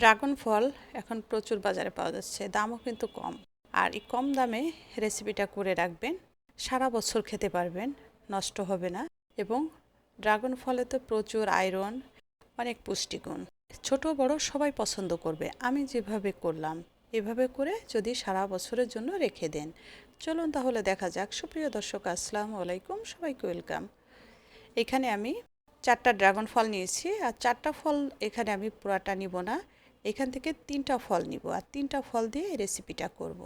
Dragon ফল এখন প্রচুর বাজারে পাওয়া যাচ্ছে, দামও কিন্তু কম। আর এই কম দামে রেসিপিটা করে রাখবেন, সারা বছর খেতে পারবেন, নষ্ট হবে না এবং ড্রাগন ফলে তো প্রচুর আয়রন, অনেক পুষ্টিগুণ। ছোট বড় সবাই পছন্দ করবে, আমি যেভাবে করলাম, এভাবে করে যদি সারা বছরের জন্য রেখে দেন। চলুন তাহলে দেখা যাক। সুপ্রিয় দর্শক, আসসালামু আলাইকুম, সবাইকে ওয়েলকাম। এখানে আমি চারটা ড্রাগন ফল নিয়েছি, আর চারটা ফল এখানে আমি পুরাটা নিব না। এখান থেকে তিনটা ফল নিব আর তিনটা ফল দিয়ে রেসিপিটা করব।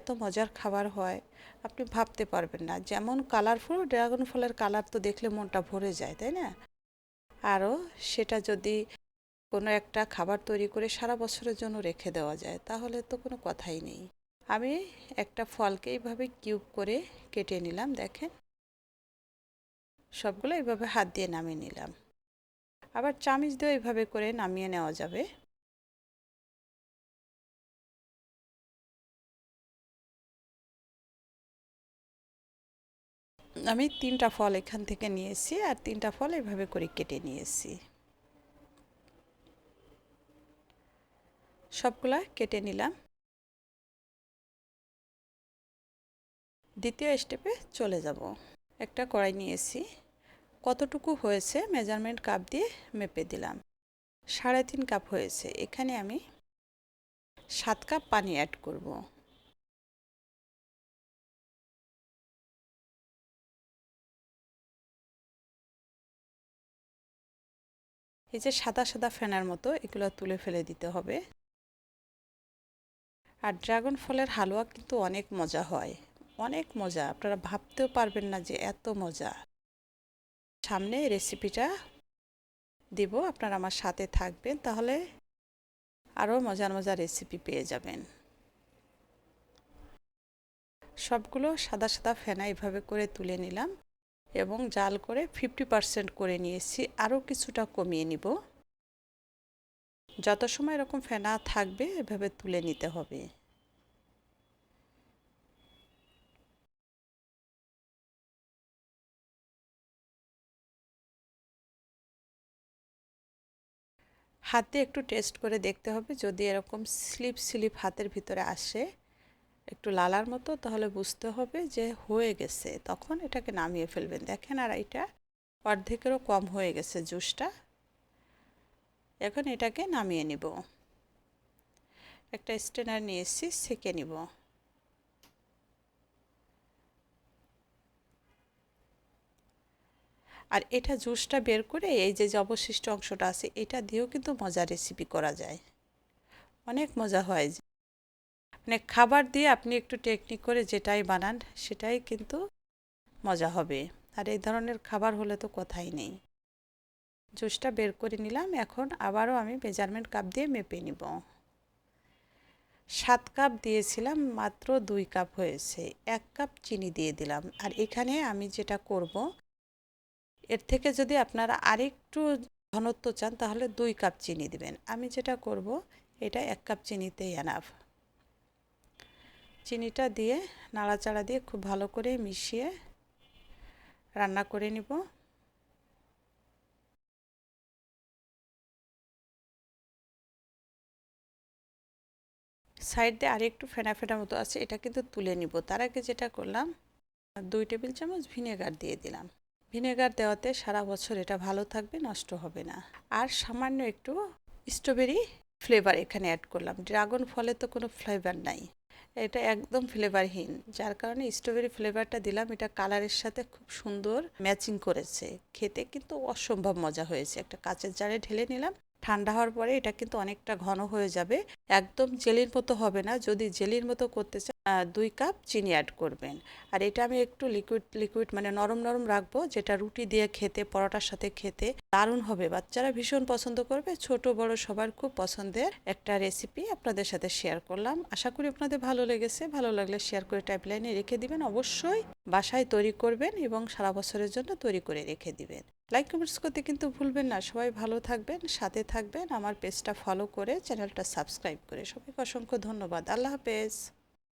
এত মজার খাবার হয়, আপনি ভাবতে পারবেন না। যেমন কালারফুল ড্রাগন ফলের কালার তো দেখলে মনটা ভরে যায়, তাই না? আরও সেটা যদি কোনো একটা খাবার তৈরি করে সারা বছরের জন্য রেখে দেওয়া যায়, তাহলে তো কোনো কথাই নেই। আমি একটা ফলকে এইভাবে কিউব করে কেটে নিলাম, দেখেন। সবগুলো এইভাবে হাত দিয়ে নামিয়ে নিলাম। আবার চামিচ দিয়ে এইভাবে করে নামিয়ে নেওয়া যাবে। আমি তিনটা ফল এখান থেকে নিয়েছি আর তিনটা ফল এভাবে করে কেটে নিয়েছি। সবগুলা কেটে নিলাম। দ্বিতীয় স্টেপে চলে যাব। একটা কড়াই নিয়েছি। কতটুকু হয়েছে মেজারমেন্ট কাপ দিয়ে মেপে দিলাম। সাড়ে তিন কাপ হয়েছে। এখানে আমি সাত কাপ পানি অ্যাড করব। এই যে সাদা সাদা ফেনার মতো এগুলো তুলে ফেলে দিতে হবে। আর ড্রাগন ফলের হালুয়া কিন্তু অনেক মজা হয়। অনেক মজা। আপনারা ভাবতেও পারবেন না যে এত মজা। সামনে রেসিপিটা দিব, আপনারা আমার সাথে থাকবেন, তাহলে আরও মজার মজার রেসিপি পেয়ে যাবেন। সবগুলো সাদা সাদা ফেনা এভাবে করে তুলে নিলাম এবং জাল করে ফিফটি পারসেন্ট করে নিয়েছি, আরও কিছুটা কমিয়ে নিব। যত সময় এরকম ফেনা থাকবে, এভাবে তুলে নিতে হবে। হাতে একটু টেস্ট করে দেখতে হবে। যদি এরকম স্লিপ স্লিপ হাতের ভিতরে আসে, একটু লালার মতো, তাহলে বুঝতে হবে যে হয়ে গেছে। তখন এটাকে নামিয়ে ফেলবেন। দেখেন আর এটা অর্ধেকেরও কম হয়ে গেছে জুসটা। এখন এটাকে নামিয়ে নিব। একটা স্টেনার নিয়ে এসেছি, সেঁকে নিব। আর এটা জুসটা বের করে এই যে অবশিষ্ট অংশটা আছে, এটা দিয়েও কিন্তু মজা রেসিপি করা যায়। অনেক মজা হয় মানে খাবার দিয়ে আপনি একটু টেকনিক করে যেটাই বানান, সেটাই কিন্তু মজা হবে। আর এই ধরনের খাবার হলে তো কথাই নেই। জুসটা বের করে নিলাম, এখন আবারও আমি মেজারমেন্ট কাপ দিয়ে মেপে নিব। সাত কাপ দিয়েছিলাম, মাত্র দুই কাপ হয়েছে। এক কাপ চিনি দিয়ে দিলাম। আর এখানে আমি যেটা করব এর থেকে যদি আপনারা আরেকটু ঘনত্ব চান, তাহলে দুই কাপ চিনি দিবেন। আমি যেটা করব, এটা এক কাপ চিনিতেই এনাফ চিনিটা দিয়ে নাড়াচাড়া দিয়ে খুব ভালো করে মিশিয়ে রান্না করে নিব। সাইড দিয়ে আরেকটু ফেনা ফেনা মতো আছে, এটা কিন্তু তুলে নিব। তার আগে যেটা করলাম, দুই টেবিল চামচ ভিনেগার দিয়ে দিলাম। ভিনেগার দেওয়াতে সারা বছর এটা ভালো থাকবে, নষ্ট হবে না। আর সামান্য একটু স্ট্রবেরি ফ্লেভার এখানে অ্যাড করলাম। ড্রাগন ফলে তো কোনো ফ্লেভার নাই। এটা একদম ফ্লেভারহীন যার কারণে স্ট্রবেরি ফ্লেভারটা দিলাম। এটা কালারের সাথে খুব সুন্দর ম্যাচিং করেছে। খেতে কিন্তু অসম্ভব মজা হয়েছে। একটা কাঁচের জারে ঢেলে নিলাম। ঠান্ডা হওয়ার পরে এটা কিন্তু অনেকটা ঘন হয়ে যাবে। একদম জেলির মতো হবে না। যদি জেলির মতো করতে চান দুই কাপ চিনি অ্যাড করবেন। আর এটা আমি একটু লিকুইড লিকুইড মানে নরম নরম রাখব, যেটা রুটি দিয়ে খেতে, পরোটার সাথে খেতে দারুণ হবে। বাচ্চারা ভীষণ পছন্দ করবে। ছোট, বড় সবার খুব পছন্দের একটা রেসিপি আপনাদের সাথে শেয়ার করলাম। আশা করি আপনাদের ভালো লেগেছে। ভালো লাগলে শেয়ার করে টাইপলাইনে রেখে দিবেন। অবশ্যই বাসায় তৈরি করবেন এবং সারা বছরের জন্য তৈরি করে রেখে দিবেন। লাইক কমেন্টস করতে কিন্তু ভুলবেন না। সবাই ভালো থাকবেন, সাথে থাকবেন। আমার পেজটা ফলো করে চ্যানেলটা সাবস্ক্রাইব করে। সবাইকে অসংখ্য ধন্যবাদ। আল্লাহ হাফেজ।